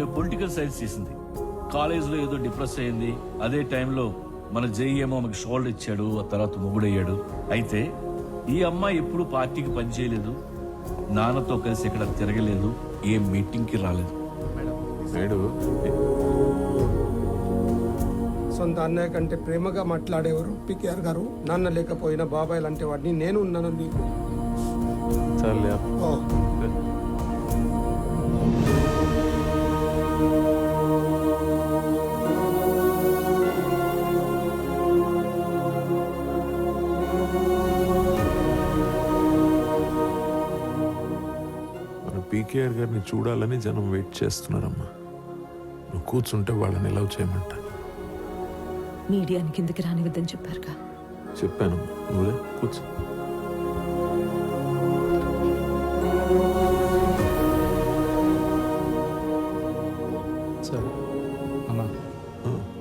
Political science చేసింది? కాలేజీలో ఏదో డిప్రెస్ అయింది అదే టైంలో మన జై ఏమో ఆమెకు షోల్డర్ ఇచ్చాడు ఆ తర్వాత మొగుడయ్యాడు. అయితే ఈ అమ్మాయి ఎప్పుడు పార్టీకి పనిచేయలేదు నాన్నతో కలిసి ఇక్కడ తిరగలేదు. ఏ మీటింగ్కి రాలేదు. సొంత అన్నయ్య కంటే ప్రేమగా మాట్లాడేవారు పికేఆర్ గారు. నాన్న లేకపోయినా బాబాయ్ లాంటి వాడిని నేను ఉన్నాను నీకు. చాలే. ఓ. పీకేఆర్ గారిని చూడాలని జనం వెయిట్ చేస్తున్నారమ్మా. నువ్వు కూర్చుంటే వాళ్ళని ఎలా చేయమంట. మీడియాని కిందకి రానివద్దని చెప్పారుగా. చెప్పాను. నువ్వే కూర్చో. సార్ అన్న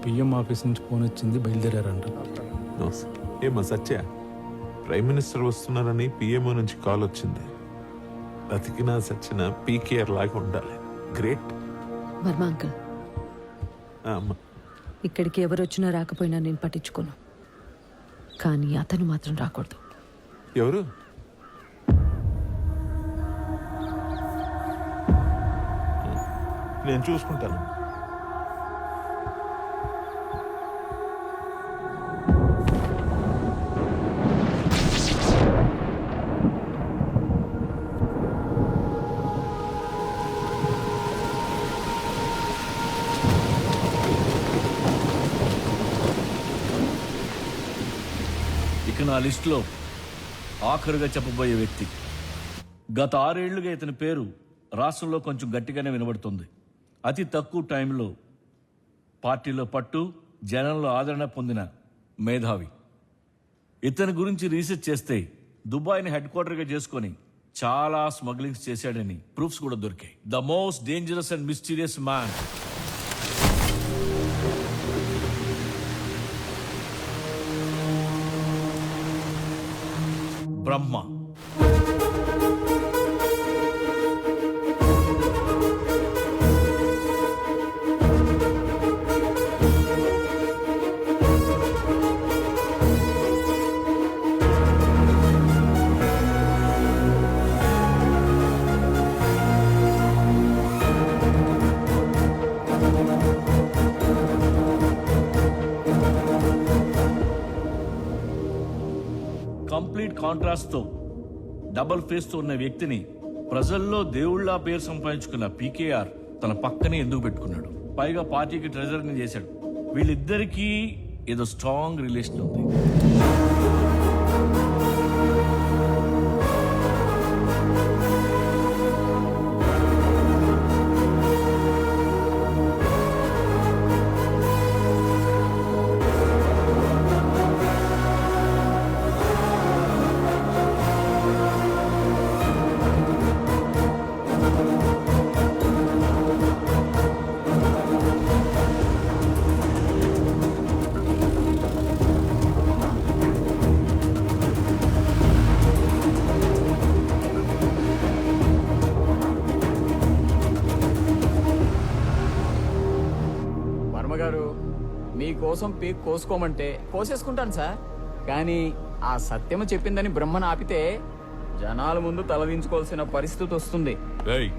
పిఎం ఆఫీస్ నుంచి ఫోన్ వచ్చింది బయలుదేరారంట. ఏమ్మా సత్య? ప్రైమ్ మినిస్టర్ వస్తున్నారని పిఎంఓ నుంచి కాల్ వచ్చింది. బతికినా సచ్చిన పీకేఆర్ లాగా ఉండాలి. గ్రేట్. వర్మ అంకుల్. అమ్మా. ఇక్కడికి ఎవరు వచ్చినా రాకపోయినా నేను పట్టించుకోను. కానీ అతను మాత్రం రాకూడదు. ఎవరు? నేను చూసుకుంటాను. నా లిస్టులో ఆఖరుగా చెప్పబోయే వ్యక్తి. గత ఆరేళ్ళుగా ఇతని పేరు రాష్ట్రంలో కొంచెం గట్టిగానే వినబడుతుంది. అతి తక్కువ టైంలో పార్టీలో పట్టు జనంలో ఆదరణ పొందిన మేధావి. ఇతని గురించి రీసెర్చ్ చేస్తే దుబాయ్ని హెడ్ క్వార్టర్గా చేసుకొని చాలా స్మగ్లింగ్స్ చేశాడని ప్రూఫ్స్ కూడా దొరికాయి. The most dangerous and mysterious man. Brahma కాంట్రాస్ట్తో double ఫేస్తో ఉన్న వ్యక్తిని ప్రజల్లో దేవుళ్ళ పేరు సంపాదించుకున్న పీకేఆర్ తన పక్కనే ఎందుకు పెట్టుకున్నాడు? పైగా పార్టీకి ట్రెజరీని చేశాడు. వీళ్ళిద్దరికీ ఏదో స్ట్రాంగ్ రిలేషన్ ఉంది. మీకోసం పీక్ కోసుకోమంటే కోసేసుకుంటాను సార్. కానీ ఆ సత్యము చెప్పిందని బ్రహ్మను ఆపితే జనాల ముందు తలదించుకోవాల్సిన పరిస్థితి వస్తుంది. ఏయ్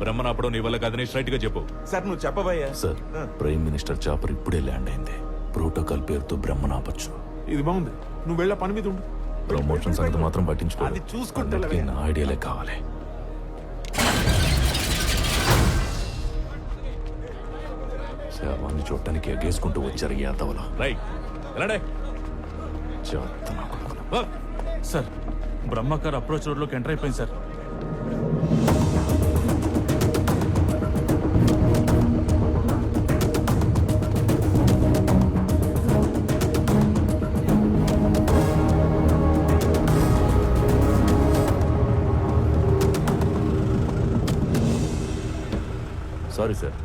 బ్రహ్మనాపడం నీ వల్ల కాదని స్ట్రైట్గా చెప్పు. సార్ నువ్వు చెప్పబోయా సార్ ప్రైమ్ మినిస్టర్ చాపర్ ఇప్పుడే ల్యాండ్ అయింది. ప్రోటోకాల్ పేరుతో బ్రహ్మనాపచ్చు ఇది బాగుంది. నువ్వు వెళ్ళ పని మీద ఉండు. ప్రమోషన్ సంగతి మాత్రం పట్టించుకో అది చూసుకుంటే నా ఐడియాలే కావాలి. శవాన్ని చూడటానికి ఎగేసుకుంటూ వచ్చారు ఈ ఎలాడే కొడుకులు. సార్ బ్రహ్మకార్ అప్రోచ్ రోడ్లోకి ఎంటర్ అయిపోయింది sir. Sorry sir.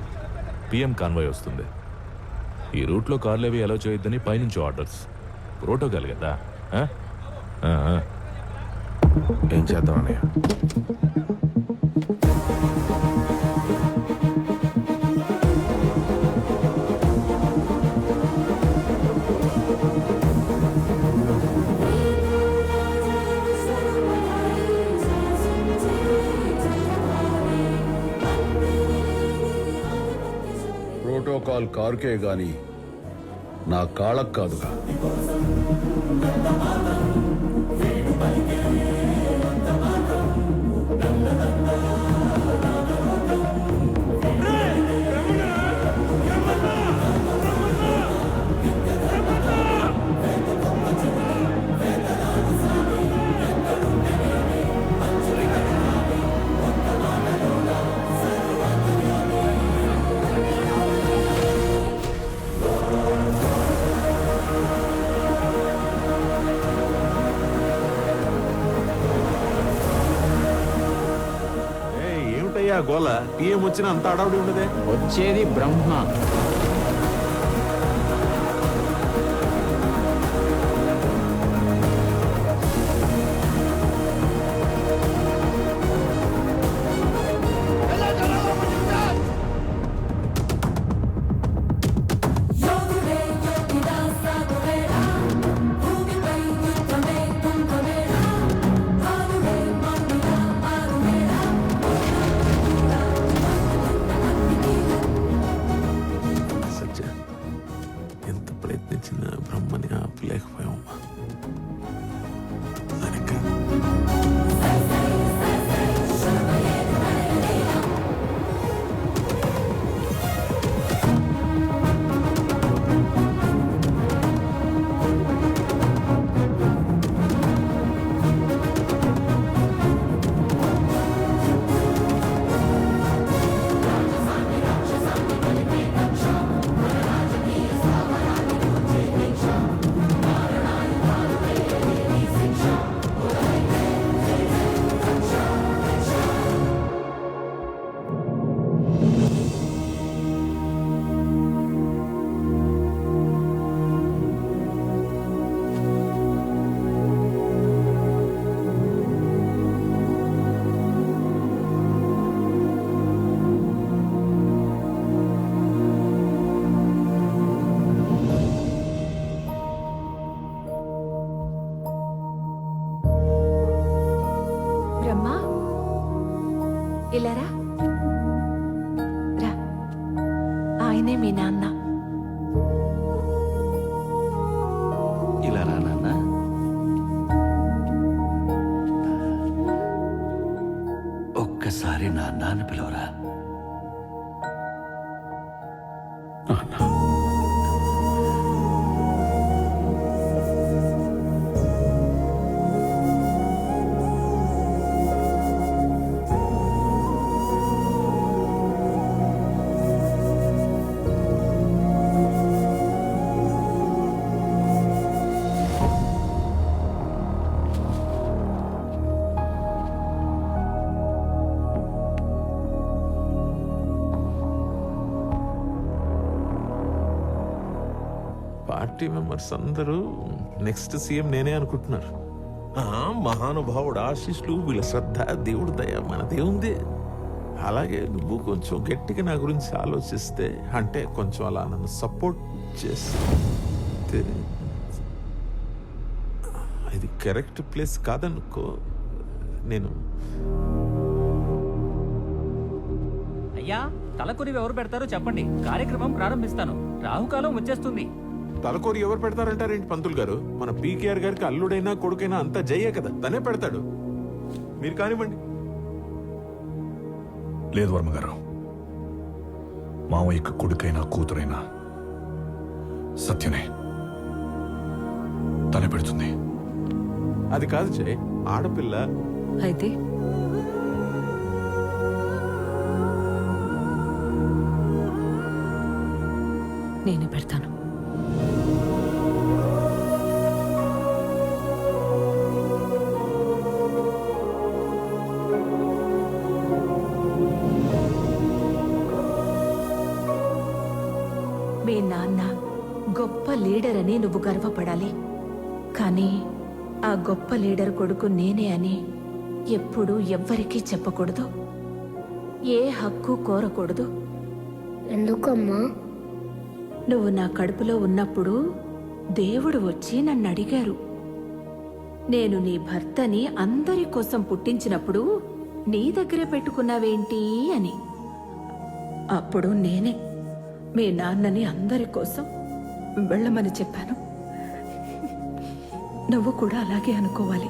PM convoy వస్తుంది. ఈ రూట్లో కార్లు అవి చేయొద్దని పైనుంచి ఆర్డర్స్ ప్రోటోకాల్ కదా ఏం చేద్దాం అన్నయ్య? కాల్ కారుకే గాని నా కాళ్ళకు కాదుగా గోల పిఎం అంత అడవుడి ఉండదే. వచ్చేది బ్రహ్మ. బ్రహ్మని ఆపలేకపోయామమ్మా పార్టీ మెంబర్స్ అందరూ నెక్స్ట్ సీఎం నేనే అనుకుంటున్నారు. ఆ, మహానుభావుడు ఆశీస్సులు వీళ్ళ శ్రద్ధ దేవుడు దయ మనదే ఉంది. అలాగే నువ్వు కొంచెం గట్టిగా నా గురించి ఆలోచిస్తే అంటే కొంచెం అలా నన్ను సపోర్ట్ చేస్తే ఇది కరెక్ట్ ప్లేస్ కాదనుకో నేను అయ్యా తలకొరి ఎవరు పెడతారో చెప్పండి. కార్యక్రమం ప్రారంభిస్తాను. రాహుకాలం వచ్చేస్తుంది. తలకోరి ఎవరు పెడతారంటారేంటి పంతులు గారు? మన పీకేఆర్ గారికి అల్లుడైనా కొడుకైనా అంతా జయ్యే కదా తనే పెడతాడు. మీరు కానివ్వండి. లేదు వర్మ గారు. మామయ్యకు కొడుకైనా కూతురైనా సత్యనే తనే పెడుతుంది. అది కాదు జయ్ ఆడపిల్ల. అయితే? నేనే పెడతాను. మీ నాన్న గొప్ప లీడర్ అని నువ్వు గర్వపడాలి. కానీ ఆ గొప్ప లీడర్ కొడుకు నేనే అని ఎప్పుడూ ఎవ్వరికీ చెప్పకూడదు. ఏ హక్కు కోరకూడదు. ఎందుకమ్మా? నువ్వు నా కడుపులో ఉన్నప్పుడు దేవుడు వచ్చి నన్ను అడిగారు. నేను నీ భర్తని అందరి కోసం పుట్టించినప్పుడు నీ దగ్గర పెట్టుకున్నావేంటి అని. అప్పుడు నేనే మీ నాన్నని అందరి కోసం వెళ్ళమని చెప్పాను. నువ్వు కూడా అలాగే అనుకోవాలి.